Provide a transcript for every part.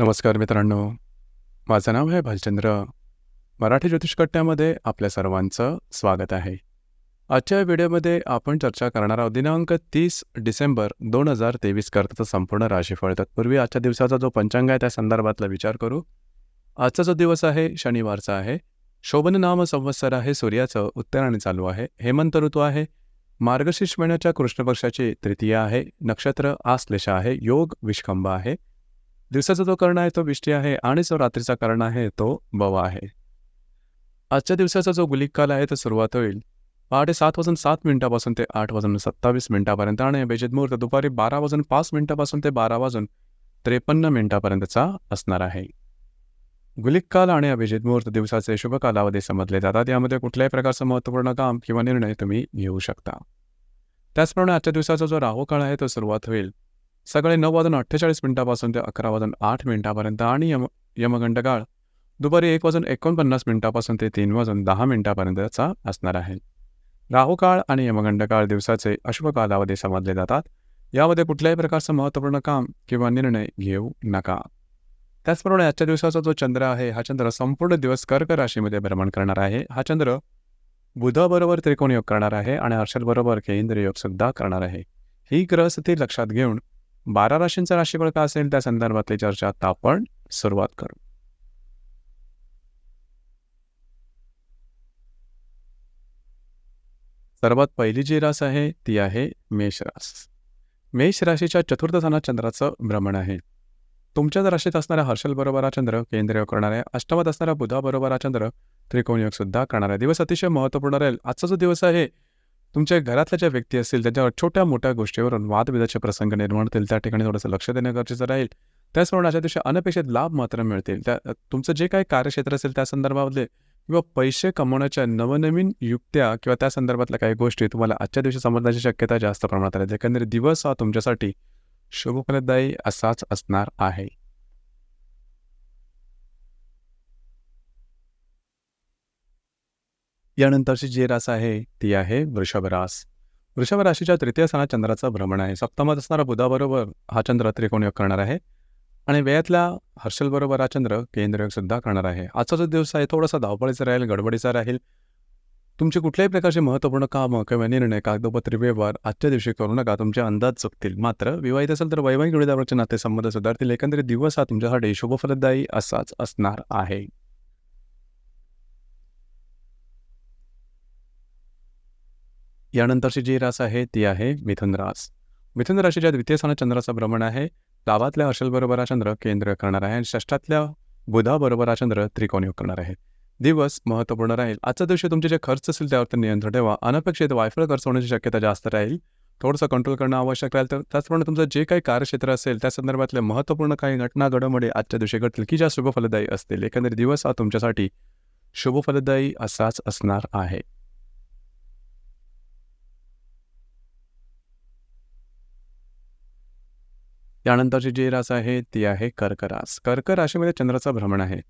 नमस्कार मित्रांनो. माझं नाव आहे भालचंद्र. मराठी ज्योतिषकट्ट्यामध्ये आपल्या सर्वांचं स्वागत आहे. आजच्या व्हिडिओमध्ये आपण चर्चा करणार आहोत दिनांक तीस डिसेंबर दोन हजार तेवीस करताचं संपूर्ण राशीफळ. तत्पूर्वी आजच्या दिवसाचा जो पंचांग आहे त्या संदर्भातला विचार करू. आजचा जो दिवस आहे शनिवारचा आहे. शोभन नाम संवत्सर आहे सूर्याचं उत्तराने चालू आहे. हेमंत ऋतू आहे. मार्गशीर्ष महिन्याच्या कृष्णपक्षाची तृतीया तृतीय आहे. नक्षत्र आश्लेषा आहे. योग विष्कंभ आहे. दिवसाचा जो कर्ण आहे तो विष्टी आहे आणि जो रात्रीचा कर्ण आहे तो बवा आहे. आजच्या दिवसाचा जो गुलिक काल आहे तो सुरुवात होईल पहाटे सात वाजून सात मिनिटापासून ते आठ वाजून सत्तावीस मिनिटापर्यंत आणि अभिजित मुहूर्त दुपारी बारा वाजून पाच मिनिटापासून ते बारा वाजून त्रेपन्न मिनिटापर्यंतचा असणार आहे. गुलिक काल आणि अभिजित मुहूर्त दिवसाचे शुभ कालावधी समजले जातात. यामध्ये कुठल्याही प्रकारचं महत्त्वपूर्ण काम किंवा निर्णय तुम्ही घेऊ शकता. त्याचप्रमाणे आजच्या दिवसाचा जो राहू काळ आहे तो सुरुवात होईल सकाळी नऊ वाजून अठ्ठेचाळीस मिनिटापासून ते अकरा वाजून आठ मिनिटापर्यंत आणि यम यमगंड काळ दुपारी एक वाजून एकोणपन्नास मिनिटापासून ते तीन वाजून दहा मिनिटापर्यंतचा असणार आहे. राहुकाळ आणि यमगंड काळ दिवसाचे अशुभ कालावधी समजले जातात. यामध्ये कुठल्याही प्रकारचं महत्त्वपूर्ण काम किंवा निर्णय घेऊ नका. त्याचप्रमाणे आजच्या दिवसाचा जो चंद्र आहे हा चंद्र संपूर्ण दिवस कर्क राशीमध्ये भ्रमण करणार आहे. हा चंद्र बुधाबरोबर त्रिकोण योग करणार आहे आणि हर्षलबरोबर केंद्र योग सुद्धा करणार आहे. ही ग्रहस्थिती लक्षात घेऊन बारा राशींचा राशीफळ का असेल? त्या संदर्भातली चर्चा आता आपण सुरुवात करू. सर्वात पहिली जी रास आहे ती आहे मेष रास. मेष राशीच्या चतुर्थ स्थानात चंद्राचं भ्रमण आहे. तुमच्याच राशीत असणाऱ्या हर्षल बरोबर हा चंद्र केंद्रीय करणाऱ्या आहे अष्टमात असणाऱ्या बुधाबरोबर हा चंद्र त्रिकोण सुद्धा करणाऱ्या. दिवस अतिशय महत्त्वपूर्ण राहील. आजचा जो दिवस आहे तुमच्या घरातल्या ज्या व्यक्ती असतील त्यांच्यावर छोट्या मोठ्या गोष्टीवरून वादविदाचे प्रसंग निर्माण होतील. त्या ठिकाणी थोडंसं लक्ष देणं गरजेचं राहील. त्याचप्रमाणे अशा दिवशी अनपेक्षित लाभ मात्र मिळतील. त्या तुमचं जे काही कार्यक्षेत्र असेल त्या संदर्भातले किंवा पैसे कमवण्याच्या नवनवीन युक्त्या किंवा त्या संदर्भातल्या काही गोष्टी तुम्हाला आजच्या दिवशी समजण्याची शक्यता जास्त प्रमाणात आहे एकंदरीत दिवस हा तुमच्यासाठी शुभफलदायी असाच असणार आहे. यानंतरची जी रास आहे ती आहे वृषभ रास. वृषभ राशीच्या तृतीय स्थानात चंद्राचा भ्रमण आहे. सप्तमात असणारा बुधाबरोबर हा चंद्र त्रिकोण योग करणार आहे आणि वेळातल्या हर्षलबरोबर हा चंद्र केंद्रयोग सुद्धा करणार आहे. आजचा जो दिवस आहे थोडासा धावपळीचा राहील गडबडीचा राहील. तुमचे कुठल्याही प्रकारचे महत्त्वपूर्ण कामं किंवा निर्णय कागदोपत्री व्यवहार आजच्या दिवशी करू नका. तुमचे अंदाज चुकतील. मात्र विवाहित असेल तर वैवाहिक नाते नातेसंबंध सुधारतील. एकंदरीत दिवस हा तुमच्यासाठी शुभफलदायी असाच असणार आहे. यानंतरची जी रास आहे ती आहे मिथुन रास. मिथुन राशीच्या द्वितीय स्थानात चंद्राचं भ्रमण आहे. लाभातल्या अशलबरोबर हा चंद्र केंद्र करणार आहे आणि षष्ठातल्या बुधाबरोबर हा चंद्र त्रिकोणयोग करणार आहे. दिवस महत्त्वपूर्ण राहील. आजच्या दिवशी तुमचे जे खर्च असेल त्यावरती नियंत्रण ठेवा. अनपेक्षित वायफळ खर्च होण्याची शक्यता जास्त राहील. थोडंसं कंट्रोल करणं आवश्यक राहील. तर त्याचप्रमाणे तुमचं जे काही कार्यक्षेत्र असेल त्या संदर्भातले महत्त्वपूर्ण काही घटना घडामोडी आजच्या दिवशी घडतील की ज्या शुभफलदायी असतील. एकंदरीत दिवस हा तुमच्यासाठी शुभफलदायी असाच असणार आहे. त्यानंतरची जी रास आहे ती आहे कर्क रास कर्क राशीमध्ये चंद्राचं भ्रमण आहे.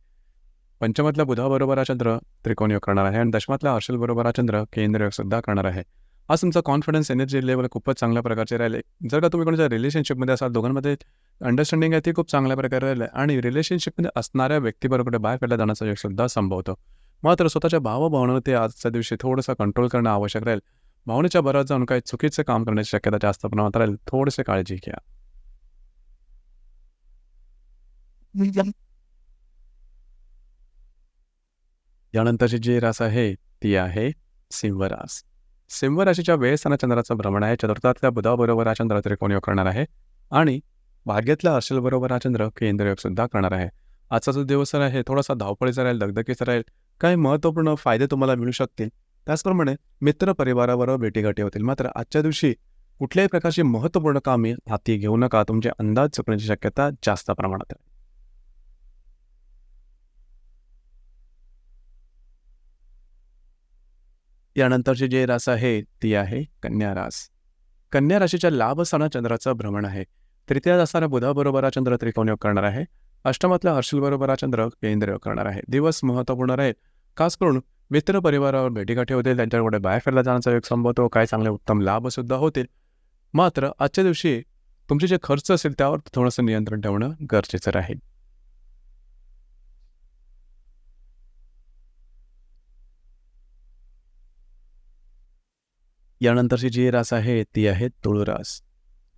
पंचमातल्या बुधाबरोबर हा चंद्र त्रिकोण योग करणार आहे आणि दशमातल्या हर्षलबरोबर हा चंद्र केंद्र योग सुद्धा करणार आहे. आज तुमचा कॉन्फिडन्स एनर्जी लेवल खूपच चांगल्या प्रकारचे राहिले. जर का तुम्ही कोणाच्या रिलेशनशिपमध्ये असाल दोघांमध्ये अंडरस्टँडिंग आहे ती खूप चांगल्या प्रकारे राहिलं आहे आणि रिलेशनशिपमध्ये असणाऱ्या व्यक्तीबरोबर बाहेर पडल्या जाण्याचा योग सुद्धा संभवतो मात्र स्वतःच्या भावभावनावरती आजच्या दिवशी थोडंसं कंट्रोल करणं आवश्यक राहील. भावनेच्या बऱ्याच जाऊन काही चुकीचं काम करण्याची शक्यता जास्त प्रमाणात राहील. थोडीशी काळजी घ्या. यानंतरची जी रास आहे ती आहे सिंहरास. सिंह राशीच्या चंद्राचं भ्रमण आहे. चतुर्थातल्या बुधाबरोबर हा चंद्र त्रिकोण योग करणार आहे आणि भाग्यातल्या हर्षलबरोबर हा चंद्र केंद्र योग सुद्धा करणार आहे. आजचा जो दिवस आहे थोडासा धावपळीचा राहील दगदगीचा राहील. काही महत्त्वपूर्ण फायदे तुम्हाला मिळू शकतील. त्याचप्रमाणे मित्र परिवाराबरोबर भेटीगाठी होतील. मात्र आजच्या दिवशी कुठल्याही प्रकारची महत्त्वपूर्ण कामे हाती घेऊ नका. तुमचे अंदाज चुकण्याची शक्यता जास्त प्रमाणात आहे. यानंतरचे जे रास आहे ती आहे कन्या रास. कन्या राशीच्या लाभ असताना चंद्राचं भ्रमण आहे. तृतीयात असताना बुधाबरोबर हा चंद्र त्रिकोणयोग करणार आहे. अष्टमातल्या हर्षलबरोबर हा चंद्र केंद्र योग करणार आहे. दिवस महत्त्वपूर्ण राहील खास करून मित्र परिवारावर भेटीगाठी होतील त्यांच्याकडे बाहेर फिरला जाण्याचा योग संभवतो काय चांगले उत्तम लाभसुद्धा होतील. मात्र आजच्या दिवशी तुमचे जे खर्च असेल त्यावर थोडंसं नियंत्रण ठेवणं गरजेचं राहील. यानंतरची जी रास आहे ती आहे तुळुरास.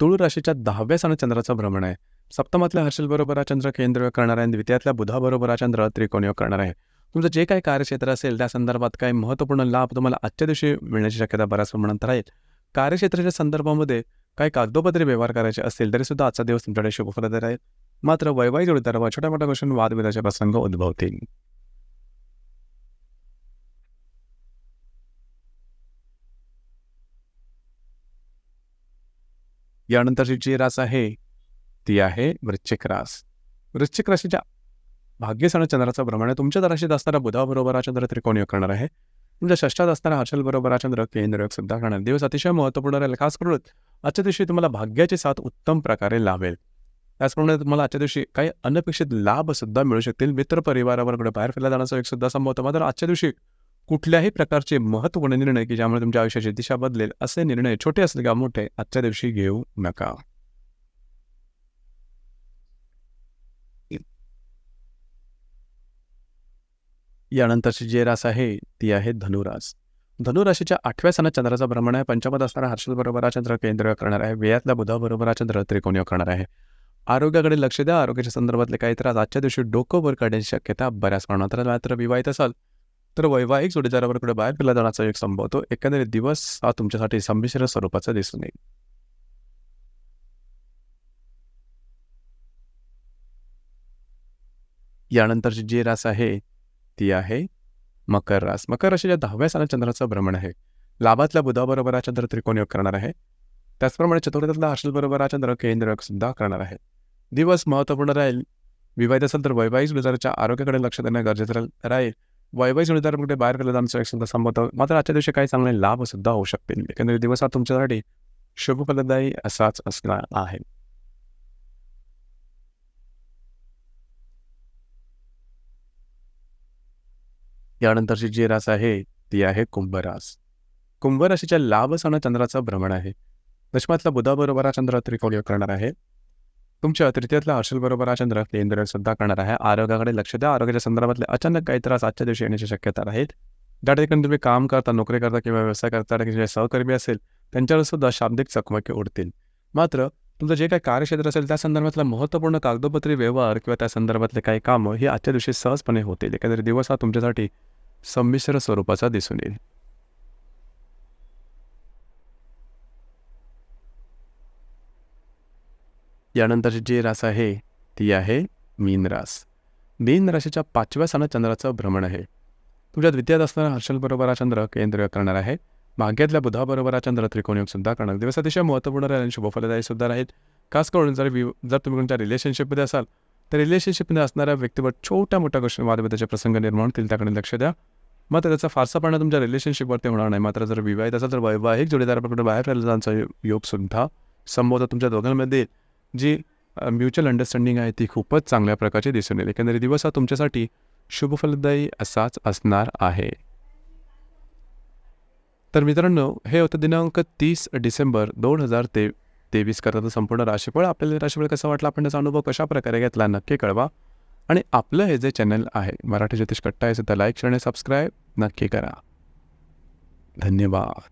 रास राशीच्या दहाव्या सण चंद्राचं भ्रमण आहे. सप्तमातल्या हर्षल बरोबर हा चंद्र केंद्र करणार आहे द्वितीयातल्या बुधाबरोबर हा चंद्र त्रिकोणीय करणार आहे. तुमचं जे काही कार्यक्षेत्र असेल त्या संदर्भात काही महत्त्वपूर्ण लाभ तुम्हाला आजच्या दिवशी मिळण्याची शक्यता बऱ्याच प्रमाणात राहील. कार्यक्षेत्राच्या संदर्भामध्ये काही कागदोपत्री व्यवहार करायचे असतील तरी सुद्धा आजचा दिवस तुमच्याकडे शुभफलदायी राहील. मात्र वैवाहिक जोडीदारावर छोट्या मोठ्या गोष्टी वादविदाचे प्रसंग उद्भवतील. यानंतरची जी रास आहे ती आहे वृश्चिक रास. वृश्चिक राशीच्या भाग्यस्थानात चंद्राचा भ्रमण आहे. तुमच्या राशीत असणारा बुधाबरोबर हा चंद्र त्रिकोणीय करणार आहे. तुमच्या षष्टात असताना हर्षल बरोबर हा चंद्र केंद्र सुद्धा करणार. दिवस अतिशय महत्त्वपूर्ण राहील. खास करून आजच्या दिवशी तुम्हाला भाग्याची साथ उत्तम प्रकारे लाभेल. त्याचप्रमाणे तुम्हाला आजच्या दिवशी काही अनपेक्षित लाभ सुद्धा मिळू शकतील. मित्र परिवारावर बाहेर फिरला जाण्याचा एक सुद्धा संभव मात्र आजच्या दिवशी कुठल्याही प्रकारचे महत्त्वपूर्ण निर्णय की ज्यामुळे तुमच्या आयुष्याची दिशा बदलेल असे निर्णय छोटे असले का मोठे आजच्या दिवशी घेऊ नका. यानंतरची जे रास आहे ती आहे धनुरास. धनुराशीच्या आठव्या सणात चंद्राचा भ्रमण आहे. पंचमत असणारा हर्षल बरोबर हा चंद्र केंद्र करणार आहे. वेयातल्या बुधाबरोबर हा चंद्र त्रिकोणीय करणार आहे. आरोग्याकडे लक्ष द्या. आरोग्याच्या संदर्भातले काही त्रास आजच्या दिवशी डोकं वर काढण्याची शक्यता बऱ्याच प्रमाणात मात्र विवाहित असाल तर वैवाहिक जोडीदारावर कुठे बाहेर फिरला जाण्याचा एक संभवतो एकंदरीत दिवस हा तुमच्यासाठी संमिश्र स्वरूपाचा दिसून येईल. यानंतरची जी रास आहे ती आहे मकर रास. मकर राशीच्या दहाव्या स्थानात चंद्राचं भ्रमण आहे. लाभातल्या बुधाबरोबर हा चंद्र त्रिकोण करणार आहे. त्याचप्रमाणे चतुर्थातला हर्षलबरोबर हा चंद्र केंद्र सुद्धा करणार आहे. दिवस महत्त्वपूर्ण राहील. विवाहित असेल तर वैवाहिक जोडीदाराच्या आरोग्याकडे लक्ष देणं गरजेचं राहील. वैवाहिक जोडीदार कुठे बाहेर गेलं जाण्याचं एक सुद्धा मात्र आजच्या दिवशी काही चांगले लाभ सुद्धा होऊ शकतील. एकंदरीत दिवस हा तुमच्यासाठी शुभफलदायी असाच असणार आहे. यानंतरची जी रास आहे ती आहे कुंभरास कुंभराशीच्या लाभ सण चंद्राचं भ्रमण आहे. दशमातला बुधाबरोबर हा चंद्र त्रिकोणीय करणार आहे. तुमच्या तृतीयातला हर्षल बरोबर हा चंद्र केंद्र सुद्धा करणार आहे. आरोग्याकडे लक्ष द्या. आरोग्याच्या संदर्भातले अचानक काही त्रास आजच्या दिवशी येण्याची शक्यता राहील ज्या ठिकाणी तुम्ही काम करता नोकरी करता किंवा व्यवसाय करता जे सहकर्मी असेल त्यांच्यावर सुद्धा शाब्दिक चकमकी उडतील. मात्र तुमचं जे काही कार्यक्षेत्र असेल त्या संदर्भातला महत्त्वपूर्ण कागदोपत्री व्यवहार किंवा त्या संदर्भातले काही कामं ही आजच्या दिवशी सहजपणे होतील. एकंदरीत दिवस हा तुमच्यासाठी संमिश्र स्वरूपाचा दिसून येईल. यानंतरची जी रास आहे ती आहे मीन रास. मीन राशीच्या पाचव्या स्थानात चंद्राचं भ्रमण आहे. तुमच्या द्वितीयात असणारा हर्षलबरोबर हा चंद्र केंद्र करणार आहे. भाग्यातल्या बुधाबरोबर हा चंद्र त्रिकोणयोग सुद्धा करणार. दिवस अतिशय महत्त्वपूर्ण राहील आणि शुभफलदायी सुद्धा राहील खास करून जर वि जर तुम्ही तुमच्या रिलेशनशिपमध्ये असाल तर रिलेशनशिपमध्ये असणाऱ्या व्यक्तीवर छोट्या मोठ्या गोष्टी वादविवादाचे प्रसंग निर्माण होतील त्याकडे लक्ष द्या. मात्र त्याचा फारसा परिणाम तुमच्या रिलेशनशिपवरती होणार नाही. मात्र जर विवाहित असाल तर वैवाहिक जोडीदाराकडे बाहेर राहिला जाण्याचा योग सुद्धा संभवत तुमच्या दोघांमध्ये जी म्युच्युअल अंडरस्टँडिंग आहे ती खूपच चांगल्या प्रकारची दिसून येईल एकंदरीत दिवस हा तुमच्यासाठी शुभफलदायी असाच असणार आहे. तर मित्रांनो हे होतं दिनांक तीस डिसेंबर दोन हजार ते तेवीस करता संपूर्ण राशीफळ. आपल्याला राशीफळ कसा वाटला आपण त्याचा अनुभव कशा प्रकारे घेतला नक्की कळवा. आणि आपलं हे जे चॅनल आहे मराठी ज्योतिष कट्टा आहे त्याला लाईक शेअर आणि सबस्क्राईब नक्की करा. धन्यवाद.